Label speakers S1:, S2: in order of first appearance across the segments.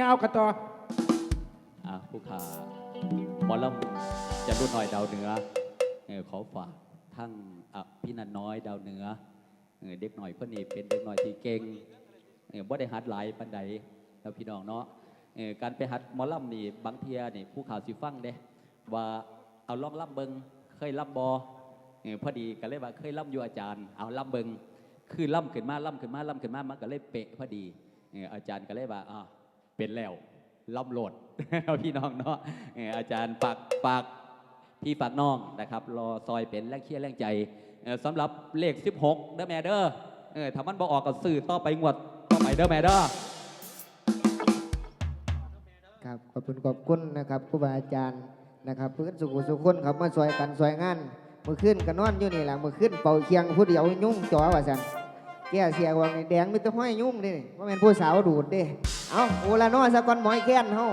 S1: ยาวกันต่อ
S2: อะผู้ขาหมอลำจะรุ่นหน่อยดาวเหนือเออขอฝากทั้งอะพี่นันน้อยดาวเหนือเออเด็กหน่อยเพื่อนนี่เป็นเด็กหน่อยที่เก่งเออบ่ได้หัดหลายปันใดแล้วพี่น้องเนาะเออการไปหัดหมอลำนี่บางเทียนี่ผู้ข่าวสิฟังเด้ว่าเอาล่องล่ำเบิงเคยล่ำบอเออพอดีก็เลยว่าเคยล่ำอยู่อาจารย์ เอาล่ำเบิงคือล่ำขึ้นมาล่ำขึ้นมาล่ำขึ้นมามันก็เลยเปะพอดีเอออาจารย์ก็เลยว่าอ่า เป็นแล้วล่ำโหลดพี่น้องเนาะอาจารย์ฝากฝากพี่ฝากน้องนะครับ รอซอยเป็นแรงเชียร์แรงใจสำหรับเลข 16 เด้อแม่เด้อเออถ้ามันบอออกก็ซื้อต่อไปงวดต่อไปเด้อแม่เด้อ
S3: ครับขอบคุณขอบคุณนะครับครูบาอาจารย์นะครับเพื่อนสุขุสุขคนครับมาสวยกันสวยงานเมื่อคืนก็นอนอยู่นี่แหละเมื่อคืนเป่าเคียงผู้เดียวยุ่งจ่อว่าสันแก้เสียวานี่แดงมีแต่ห้อยยุ่งดิว่าเป็นผู้สาวดูดเดิ เอาโอลาโนอสะกอนหมอยแค้นเฮา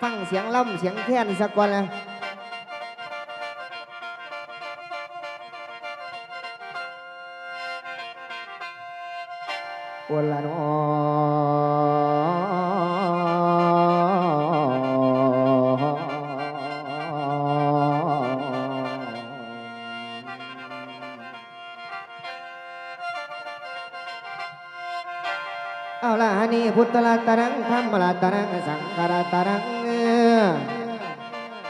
S3: ฟังเสียงล่ำเสียงแค้นสะกอนละโอลาโน พุทธลาตรังธรรมลาตรังสังฆลาตรัง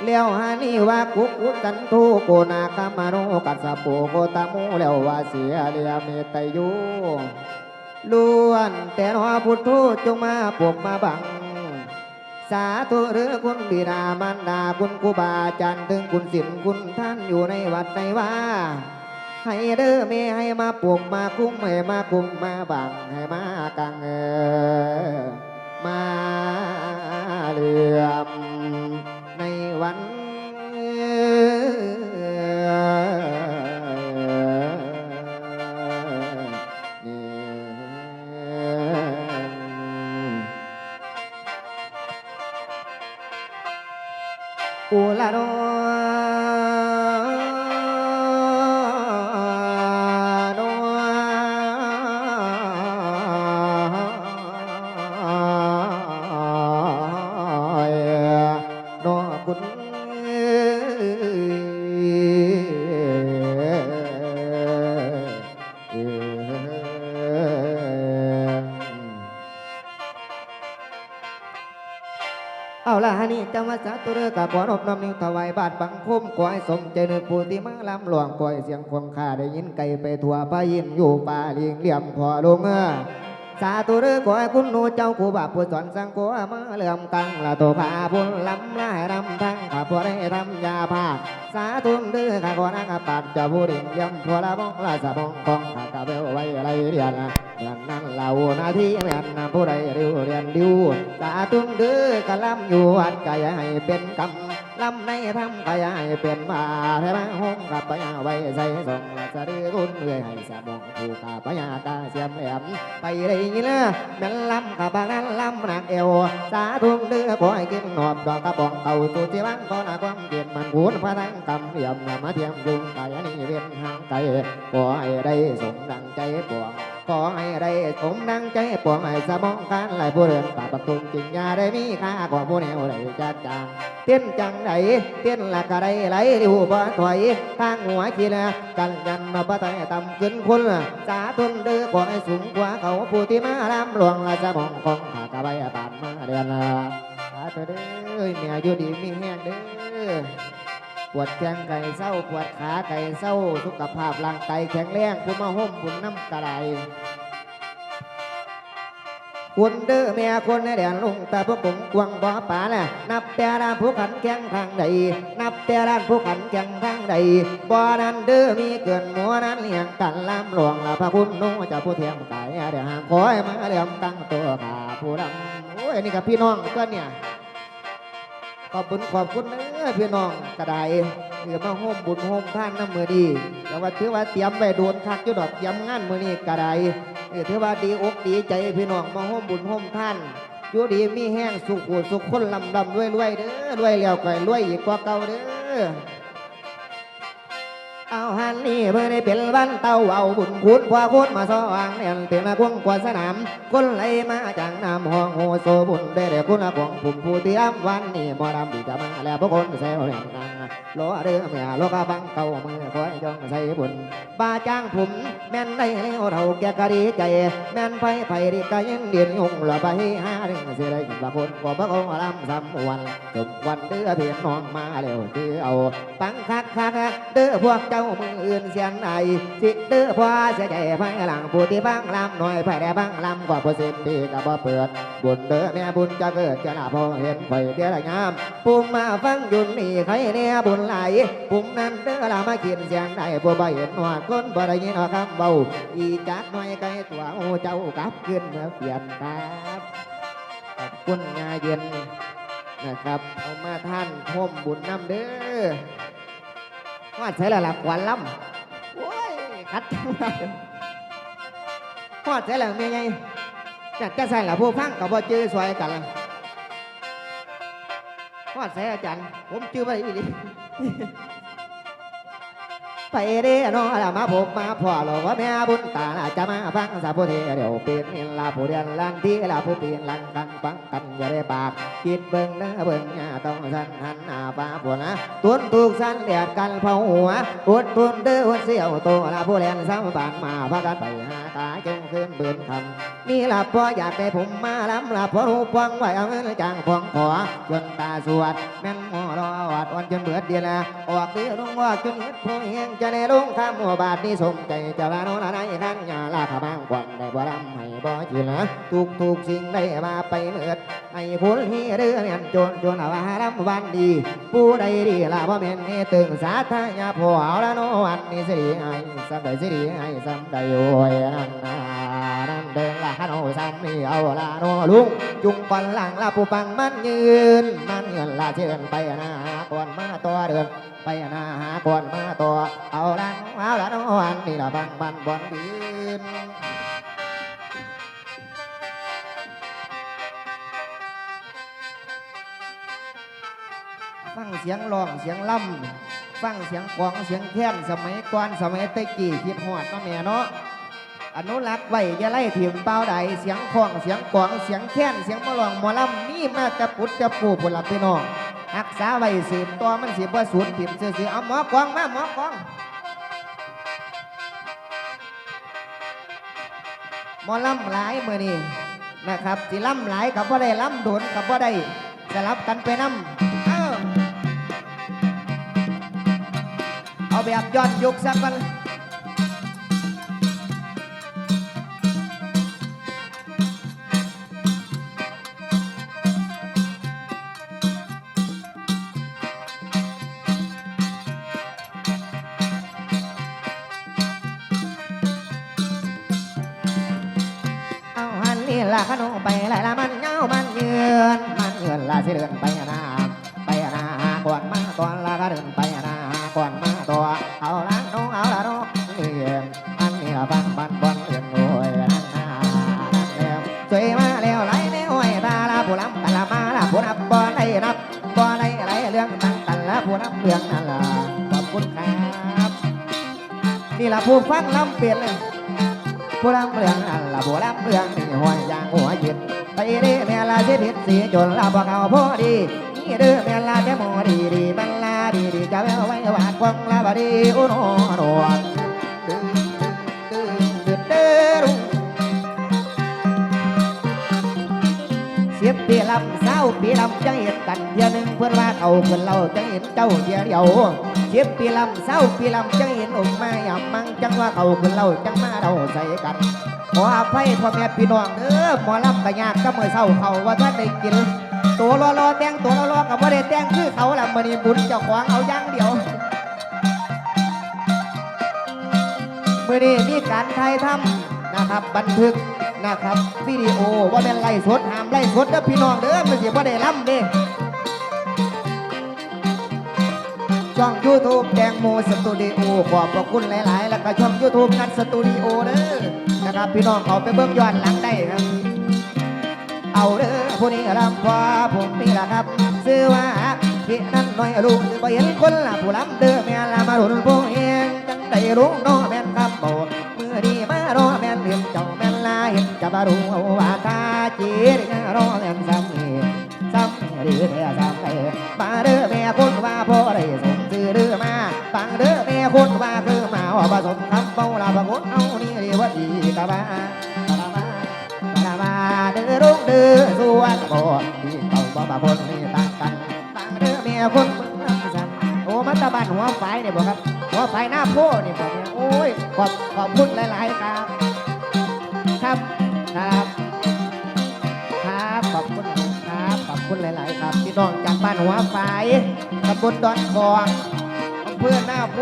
S3: เลี้ยวฮานี่ว่ากุกุกันทูโกนาคามาโนกัสสะโกตามูแล้วว่าเสียเลียเมตยูล้วนแต่รอพุทธจงมาปกมาบัง สาธุหรือคุณบิดามารดาคุณครูบาจารย์ถึงคุณศิลคุณท่านอยู่ในวัดในว่า ให้เด้อแม่ให้มาปลุกมาคุ้มให้มาคุ้มมาบังให้มากังเออมาเหลื่อม จำว่าสาธุเรกับขอนอบน้อมนิ้วถวายบาทบังคมขอให้สมใจนึกผู้ที่มาลำหลวงปล่อยเสียงควงค่าได้ยินไกลไปทั่วพายินอยู่ป่าเลียงเหลี่ยมพอลงเออสาธุเรือขอให้คุณหนูเจ้าครูบาผู้สอนสังโฆมาเลื่อมตังละตัวพาบุญลำลายรำทั้งข้าพอได้รำยาภาสาธุเดือข้าขอนักปัดจ้าผู้ดิ่งยำพัวละบองละสะบองกองข้ากะเบลไว้ไรเรียน เมือนนั้นเหล่านาทีเหมือนนผู้ใดเรียวเรียนดิวสาธุเดือกะลำอยู่วัดกายให้เป็นกรรมลำในทำกายให้เป็นมาเทมาห้องกับปยาไว้ใส่ส่งละสะดือรุ่นเรื่อยให้สะบองผู้ข้าปยากาเสียมแหลมไปได้ยินละแม่นลำกับบางนั้นลำหนักเอวสาธุเดือขอให้กินหนอบดอกกระบองเต่าตัวที่บ้านก็น่าความเกียนมันหูนพระทั้งกำเหลี่ยมนำมาเทียมยุงไก่อันนี้เวียนห่างไกลขอให้ได้สมดังใจปวง ขอให้ได้สมดังใจปวงให้สมองการไหลผู้เรือนป่าประตูจริงยาได้มีค่ากว่าผู้แนวไหลจัดจางเต้นจังไหนเต้นละกะไดไหลดิวบ่ถอยทางหัวขี้ละกันยันมาปะไตต่ำขึ้นคนละสาธุนเดือขอให้สูงกว่าเขาผู้ที่มาลำหลวงละจะมองของขากะใบปานมาเดือนละสาธุเด้อเมียอยู่ดีมีแห้งเด้อ ปวดแข้งไก่เศร้าปวดขาไก่เศร้าสุขภาพร่างกายแข็งแรงผู้มาห่มบุญน้ำกระไดคุณเด้อแม่คนในแดนลุงตาพวกผมกวางบ่อป่าแหละนับแต่ด้านผู้ขันแข่งทางใดนับแต่ด้านผู้ขันแข่งทางใดบ่อนั้นเด้อมีเกินหมัวนั้นเลี้ยงกันลำหลวงละพระคุณนุ่งจะผู้เทียมกายเดี๋ยวหางคอยมาเลี้ยมตั้งตัวขาผู้ดำโอ้ยอันนี่กับพี่น้องก็เนี่ย ขอบคุณขอบคุณเด้อพี่น้องกระไดเดี๋ยวมาโฮมบุญโฮมท่านน้ำมือดีแต่ว่าถือว่าเตรียมไปโดนคักอยู่ดอกเตรียมงานมือนี้กระไดเออถือว่าดีอกดีใจพี่น้องมาห่มบุญห่มท่านอยู่ดีมีแห้งสุขหูสุขคนลำลำรวยรวยเด้อรวยแล้วก็รวยอีกกว่าเก่าเด้อเอา หันนี่เมื่อได้เป็นวันเต้าเอาบุญคุณกว่าคุณมาสว่างเนี่ยเป็นมากวงกว่าสนามคนไหลมาจากน้ำห้องโหโซบุญได้แต่คุณของผมผู้เตรียมวันนี้มอดำดีจะมาแล้วพวกคนแซวเรียนกันโลเรือเมียโลกบังเก่ามือคอยจงใส่บุญบาจ้างผมแม่นได้แล้วเราแกก็ดีใจ แม่นไฟไฟดีก็ยังเดียนยงละไปหาเรื่องเสียได้กินบางคนก็พระองค์ลำสำวันจบวันเดือเพียนน้องมาแล้วที่เอาปังคักคักเด้อพวกเจ้ามืออื่นเสียงไหนสิเด้อพอเสียใจภายหลังผู้ที่บังลำหน่อยภายได้บังลำกว่าผู้สิบปีก็บ่เปิด บุญเด้อแม่บุญจะเกิดจะลาพอเห็นไฟเดียลงามปุ่มมาฟังยุ่นนี่ใครเนี่ยบุญไหลปุ่มนั้นเด้อละมากินเสียงไหนผู้บ่เห็นหนวดคนบ่ได้ยินหนวดคำเบาอีจักหน่อยไกลตัวโอ้เจ้ากลับขึ้นเมื่อเปลี่ยนครับขอบคุณงาเย็นนะครับ เอามาท่านพมบุญน้ำเด้อ ว่าใช้ละหลักขวัญล้ำโอ้ยคัดจังเลยพอดใช้ละเมียไงจัดจะใส่ละผู้ฟังกับบ่จื้อสวยกันละพอดใช่อาจารย์ผมจื้อไปอีก ไปเด้อนอละมาพบมาพ่อหลกว่าแม่บุญตาละจะมาฟังสาพุเทเดี๋ยวเป็นนิลาผู้เรียนลันที่ละผู้ปีนลังกันฟังกันอย่าได้ปากคิดเบิ่งนะเบิ่งหน้าต้องสันหันหน้าฟ้าปวนะตุนถูกสันเดียดกันเผาหัวอดทุนเด้อวันเสียวโตละผู้เรียนสามบานมาพากันไปหาตาจงคืนเบื่นคำนี่ละพออยากได้ผมมาล้ำละพอรูปวงไว้เอาเงินจางพองขอจนตาสวดแม่นหมอรอวัดวันจนเบิดเดียละออกเดือลงว่าจนเฮ็ดผู้เฮงจะได้ลงคำหัวบาทนี่สมใจจะลาโนละในขันยาลาขบางกว่างได้บ่รำให้บ่จีละทุกทุกสิ่งได้มาไปเมิดให้ผลที่เรื่องนโจนจนเอาว่าลำวันดี ผู้ใดดีละบ่แม่นนี่ตึงสาธยาพอเอาละโนวันนี้สิริไอ้สำใดสิริไอ้สำใดโอ้ยนั่นนานั่นเดินละโนสำนี่เอาละโนลุงจุงปันหลังละผู้ฟังมันยืนมันเงินละเชิญไปนะก่อนมาตัวเดินไปนะหาก่อนมาตัวเอาละโนเอาละโนวันนี้ละบังบันบอนดินฟังเสียงร้องเสียงล่ำฟังเสียงกองเสียงแค้นสมัยก่อนสมัยตะกี้คิดหอดเนาแม่เนาะอนุรักษ์ไว้อย่าไล่ถิ่มเป้าใดเสียงคล้องเสียงกลองเสียงแค้นเสียงมะลองมอลำมีมาจะปุดจะปูผลลัพธ์พี่น้อง รักษาไว้สืบตัวมันสิบ่สูญถิ่มเสียๆเอาหมอกลองมาหมอกลองหมอลำหลายมือนี่นะครับสิลำหลายกับบ่าได้ลำโดนกับบ่าได้สลับกันไปนำเอ้าเอาแบบย้อนยุคสักวัน สิเดินไปหนาไปหนาหาก่อนมาก่อนละก็เดินไปหนาหาก่อนมาตัวเอาละน้องเอาละน้องเยือนอันนี้ละบังบันบอนเอื่นโอยนั่นนานั่นแล้วสวยมาแล้วไหลแล้วไอ้ตาละผู้ลำกันละมาละผู้นับบ่ได้นับบ่ได้ไหลเรื่องตั้งตันละผู้นับเรื่องนั่นละขอบคุณครับนี่ละผู้ฟังลำเปลี่ยนเลยผู้รำเรืองอันละผู้รำเรืองนี่ห้อยยางหัวย ไปเด้แม่ลาสิผิดสีจนละบ่เขาพอดีนี่เด้อแม่ลาแม่หมอดีดีบันลาดีดีจะแววไว้วาดกวงลาบดีอุโนโนดึงดึงดึงดึงดึงเสียบปีลำเศร้าปีลำจังเห็นกันเดียวหนึ่งเพื่อนว่าเขาเพื่อนเราจังเห็นเจ้าเดียวเดียวเสียบปีลำเศร้าปีลำจังเห็นอกมาอย่ามังจังว่าเขาเพื่อนเราจังมาเราใส่กัน ขออภัยพ่อแม่พี่น้องเด้อหมอลำกะยากก็เมือเศร้าเขาว่าท่านได้กิน ตัวรอรอแต่งตัวรอรอกับว่าได้แต่งคือเขาละมือนี้บุญเจ้าของเอาย่างเดียวมือนี้มีการถ่ายทำนะครับ บันทึกนะครับวิดีโอว่าเป็นไล่สดหามไล่สดเด้อพี่น้องเด้อมันสิบ่าได้ล่ำเด้ ช่อง YouTube แตงโมสตูดิโอขอบพระคุณหลาย ๆ แล้วก็ช่อง YouTube นัดสตูดิโอเด้อนะครับ พี่น้องเขาไปเบิ่งย้อนหลังได้ครับ เอาเด้อผู้นี้รำพอผมนี่ละครับ ซื้อว่าพี่นั่นน้อยลูกจะไปเห็นคนละผู้ลำเด้อแม่ละมาหลุนผู้เองได้รู้น้อแม่นคำบอกมือดีมารอแม่นเรียนเจ้าแม่นลาเห็นจะบารู้ว่าตาจีรรอแม่นซ้ำซ้ำนี่แท้ซ้ำนี่บาเด้อแม่คนว่าพ่อ เบาลาบกดเอานี่เรียกว่าดีกะบ้าบาบาเด้อรุ่งเด้อสวนบ่ที่เก่าบ่บาคนนี่ต่างกันต่างเด้อเมียคนเมืองสันโอ้มัตตบันหัวไฟเนี่ยบ่ครับหัวไฟหน้าโพนี่บ่เนี่ยโอ้ยขอบขอบคุณหลายๆครับ ครับครับครับขอบคุณครับขอบคุณหลาย ๆ ครับพี่น้องจากบ้านหัวไฟตำบลดอนกองอำเภอหน้าโพ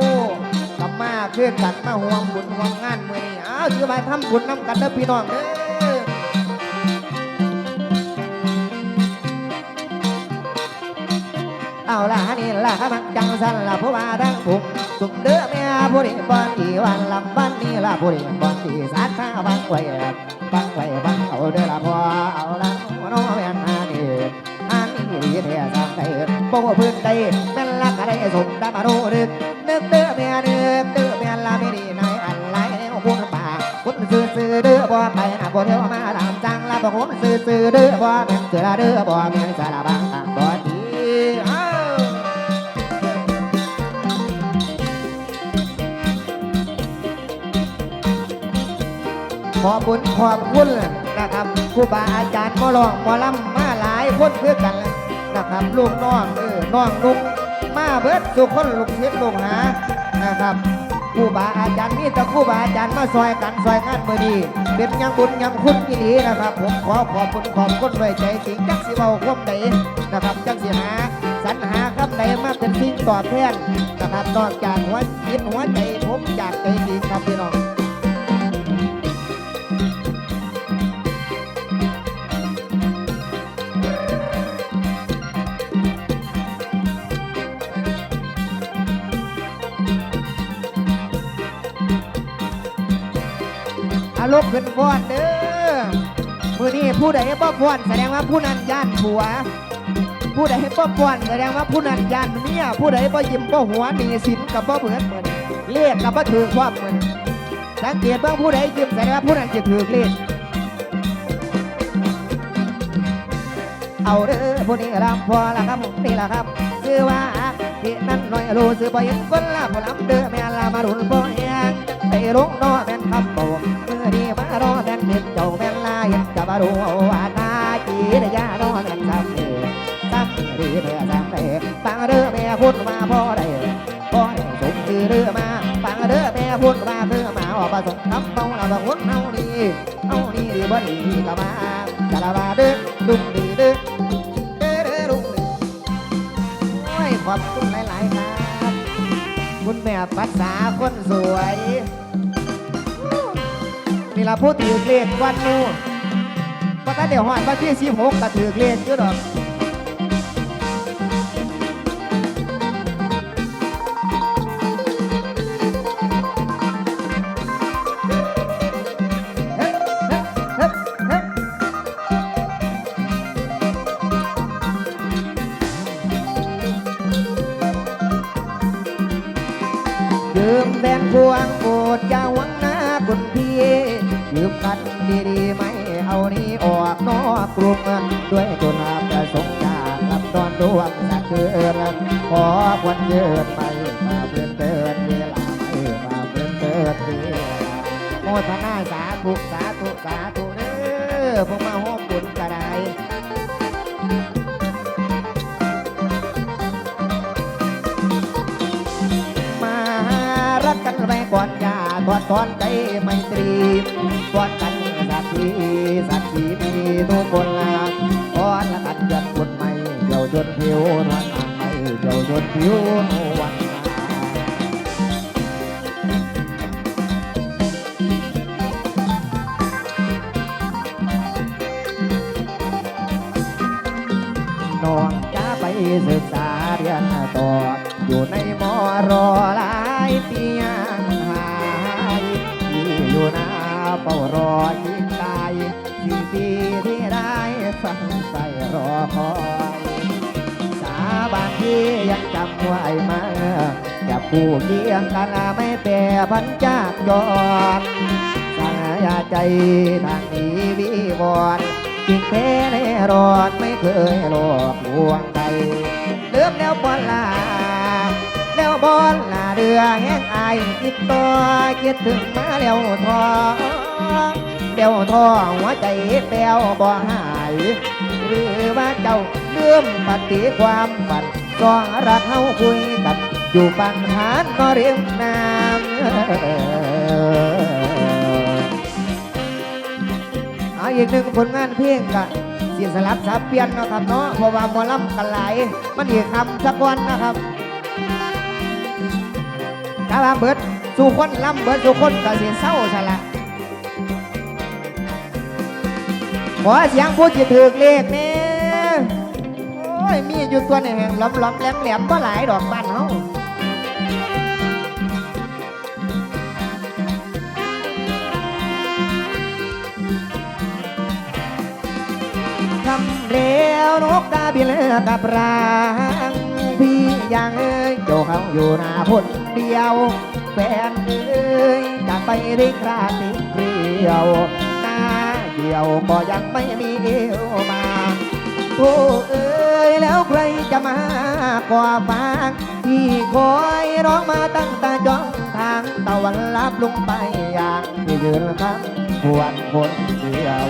S3: เพื่อกันมาห่วงบุญห่วงงานมื้อนี้อ้าวถือมาทำบุญนํกันเด้อพี่น้องเด้อเอาล่ะนี่ล่ะมันจังสันล่ะผู้ว่าทั้งผมสุมเด้อแม่ผู้ดีบอนที่วันลำบ้านนี่ล่ะผู้ดีบอนที่สาขาบังไว้บังไว้บังเอาเด้อล่ะพอเอาละน้องแม่นอันนี้อันนี้ดีแท้สังได้บ่ว่าพื้นใดแม่นลักอะไรสมดามาโนนึกนึกเด้อแม่นึก เด้อแม่ละไม่ดีในอันไรแนวคุณป่าคุณซื้อซื้อเด้อบ่ไปนะบ่เที่ยวมาตามจังละบ่คุณซื้อซื้อเด้อบ่แม่นเสือเด้อบ่แม่นสารบังบ่ดีขอบคุณขอบคุณนะครับครูบาอาจารย์มอลองมอลำมาหลายคนเพื่อกันนะครับลูกน้องเออน้องนุกมาเบิดสุกคนลูกเฮ็ดลูกหานะครับ ครูบาอาจารย์นี่แต่ครูบาอาจารย์มาซอยกันซอยงานมือดีเป็นยังบุญยังคุณอีหลีนะครับ ผมขอขอบคุณขอบคุณไว้ใจจริงจักสิเบาความใดนะครับจักสิหาสรรหาคำใดมาเป็นสิ่งตอบแทนนะครับนอกจากหัวจิตหัวใจผมจากใจจริงครับพี่น้อง ลกขึ้นฟ้อนเด้อมือนี้ผู้ใดบ่ฟ้อนแสดงว่าผู้นั้นย่านผัว ผู้ใดบ่ฟ้อนแสดงว่าผู้นั้นย่านเมียผู้ใดบ่ยิ้มบ่หัวหนีสินกับบ่เบิดเหมือนเลขกับบ่ถือความเหมือนสังเกตเบิ่งผู้ใดยิ้มแสดงว่าผู้นั้นจะถือเลขเอาเด้อผู้นี้รำพอละครับนี่ละครับชื่อว่าที่นั่นหน่อยรู้สึกบ่เห็นคนละผู้ลำเด้อแม่ละมารุนบ่แหงไปลงนอแม่นคำบอก นเด็ดเจ้าแม่นลาเห็นจะมารู้ว่าตาจีได้ยานอแม่นซ้ำเด้ซ้ำดีแท้ซ้ำเด้ฟังเด้อแม่พูดมาพ่อได้พ่อได้สมคือเด้อมาฟังเด้อแม่พูดมาคือมาออกมาส่งคำเมาละบังหุ่นเฮาดีเฮาดีดีบ่ดีก็มาจะละบาเด้อดุมดีเด้อเด้อเด้อลุงโอ้ยขอบคุณหลายๆครับ คุณแม่ภาษาคนสวย นี่ละพูดถือเลขวันนู้นก็ถ้าเดี๋ยวหอดวันที่สิบหกก็ถือเลขอยู่ดอกเฮ้ยเฮ้ยเฮ้ยเฮ้ยยืมแดงพวงโปรดอย่าว ดีๆไม่เอานี้ออกนอกกลุ่มด้วยตัวนาประสงค์จากลำตอนดวงสักคืนขอควรเยืนไปมาเพื่อนเตินเวลาไม่มาเพื่อนเตินเวลาโมทนาสาธุสาธุสาธุเด้อพวกมาห้อม อย่าทอดทอนใจไม่ตรีกอนกันสักทีสักทีมีทุกคนละก่อนละกันยันคนใหม่เดี๋ยวจนผิวนวลนานไม่เดี๋ยวจนผิวนวลนานน้องจะไปศึกษาเรียนต่ออยู่ในมอรอหลายปี เฝ้ารอยิงตายที่ปีที่ได้ฟังใส่รอคอยสาบานที่ยังจำไว้มาอย่าผู้เคียงกันไม่แปรพันจากยอดสายาใจทางนี้วิวรณ์จริงแท้ในรอดไม่เคยหลอกลวงใครเลือมแล้วบอลลาแล้วบอลลาเรือแห้งอายคิดตัวคิดถึงมาแล้วทอ เดี๋ยวทอหัวใจแป้วบ่หาย หรือว่าเจ้าเลื่อมปฏิความฝันก็รักเฮาคุยกัน อยู่ปัญหานก็เรียมน้ำเอาอีกหนึ่งผลงานเพลงกะเสียสลับสับเปลี่ยนเนาะครับเนาะเพราะว่าหมอลำกันหลายมันอีกคำสักวันนะครับกาลาเบิดสู่คนลำเบิดสู่คนก็เสียเศร้าซะละ ขอเสียงผู้จิตถือเลขนี่โอ้ย มีอยู่ตัวหนึ่งล้อมล้อมแหลมแหลมก็หลายดอกบ้านเฮาทำแล้วนกกาบินกับรางพี่ยังเอ้ยโจเขาอยู่หน้าพ้นเดียวแฟนเอ้ยจะไปได้คราติเรียว เดียวก็ยังไม่มีเอวมาโอ้เอ้ยแล้วใครจะมากว่าฟังที่คอยร้องมาตั้งแต่จ้องทางตะวันลับลงไปอย่างที่ยืนข้างควรคนเดียว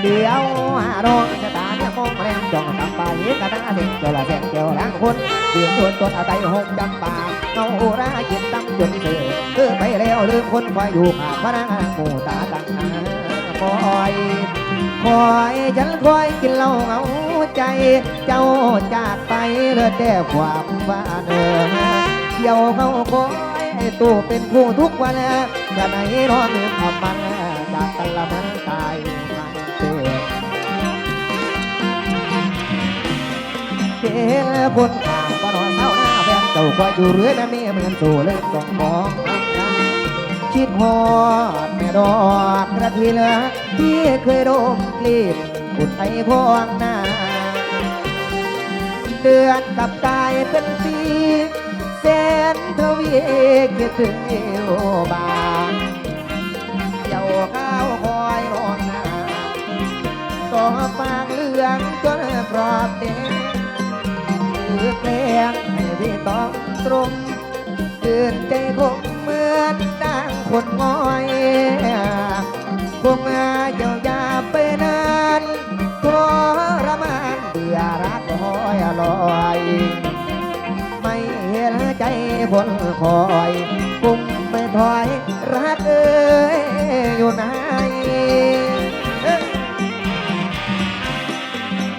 S3: เลี้ยวหาร้องชะตาเนี่ยมองแรงจ้องตามไปกระด้าเด็กเจ้าละแสงเจ้าล้างคนเดือดตัวตัวอาไตหงจำปา เงาอราเย็นตั้งจนเสือคือไปแล้วลืมคนคอยอยู่ขาพระนางหมูตาตั้งหาคอยคอยฉันคอยกินเหล้าเงาใจ เจ้าจากไปเลือแต่ความว่าเดิมเกี่ยวเขาคอยไอ้ตู้เป็นผู้ทุกวันจะไหนรอมือทำมันจากกันละมันตายมันเจ็บเห็นคนขาวก็นอนเร้า หน้าอยู่เรื่อยแม่มีเหมือนสู่เล่นกองมองคิดฮอดแม่ดอกกระทีละที่เคยโดมกลีบอุดไอพวงหน้า เดือนกับกายเป็นปีแสนทวีคิดถึงเอวบางเจ้าข้าวคอยรองหน้าต่อฟางเหลืองจนกรอบเด็กคือแกล้งให้พี่ต้อง ตรงตื่นใจคงเหมือนดังคนง้อยคงอาเจ้าอย่าไปนานทรมานเบื่อรักลอยลอย ไม่เห็นใจผลคอยปุ่มไม่ถอยรักเอ้ยอยู่ไหน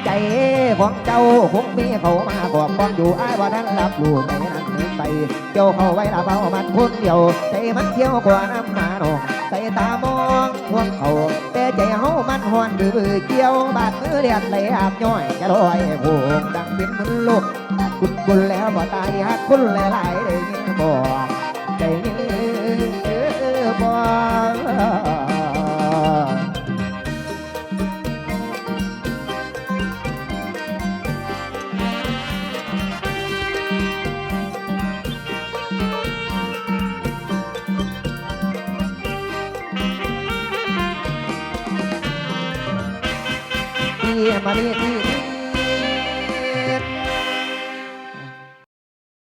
S3: ใจของเจ้าคงมีเขามาบอกก่อนอยู่อ้ายว่านั้นรับรู้ไม่นั้นเดิน ไปเจ้าเข้าไว้ละเบามันคนเดียวใจมันเที่ยวกว่าน้ำหมาโนใส่ตามองพวงเขาแต่ใจเฮามันหอนดื้อเกี่ยวบาดมือเลียดไหลอาบย่อยจะลอยโผงดังเป็นมันลูกคุณคุณแล้วบ่ตายฮักคุณหลายๆได้ยินบอกได้ยินบ อกที่มานี่ที่